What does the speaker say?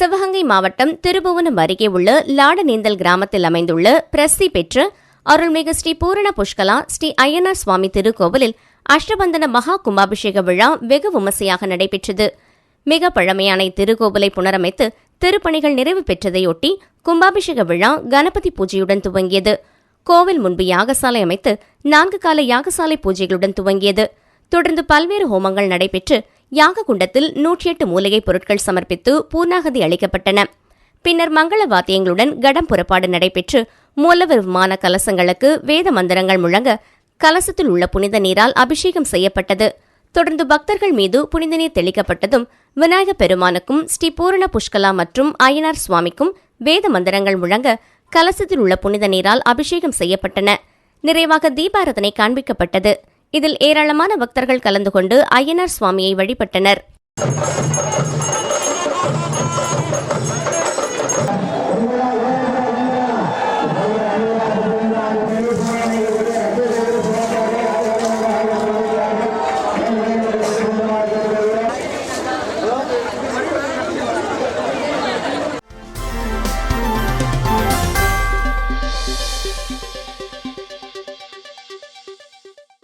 சிவகங்கை மாவட்டம் திருபுவனம் அருகே உள்ள லாடநீந்தல் கிராமத்தில் அமைந்துள்ள பிரசித்தி பெற்ற அருள்மிகு ஸ்ரீ பூரண புஷ்கலா ஸ்ரீ ஐயனார் சுவாமி திருக்கோவிலில் அஷ்டபந்தன மகா கும்பாபிஷேக விழா வெகு விமர்சையாக நடைபெற்றது. மிக பழமையான இத்திருக்கோவிலை புனரமைத்து திருப்பணிகள் நிறைவு பெற்றதையொட்டி கும்பாபிஷேக விழா கணபதி பூஜையுடன் துவங்கியது. கோவில் முன்பு யாகசாலை அமைத்து நான்கு கால யாகசாலை பூஜைகளுடன் துவங்கியது. தொடர்ந்து பல்வேறு ஹோமங்கள் நடைபெற்று யாககுண்டத்தில் நூற்றி எட்டு மூலிகை பொருட்கள் சமர்ப்பித்து பூர்ணாகதி அளிக்கப்பட்டன. பின்னர் மங்கள வாத்தியங்களுடன் கடம் புறப்பாடு நடைபெற்று மூலவர் விமான கலசங்களுக்கு வேத மந்திரங்கள் முழங்க கலசத்தில் உள்ள புனித நீரால் அபிஷேகம் செய்யப்பட்டது. தொடர்ந்து பக்தர்கள் மீது புனித நீர் தெளிக்கப்பட்டதும் விநாயக பெருமானுக்கும் ஸ்ரீ பூரண புஷ்கலா மற்றும் அய்யனார் சுவாமிக்கும் வேத மந்திரங்கள் முழங்க கலசத்தில் உள்ள புனித நீரால் அபிஷேகம் செய்யப்பட்டன. நிறைவாக தீபாரதனை காண்பிக்கப்பட்டது. இதில் ஏராளமான பக்தர்கள் கலந்து கொண்டு ஐயனார் சுவாமியை வழிபட்டனர்.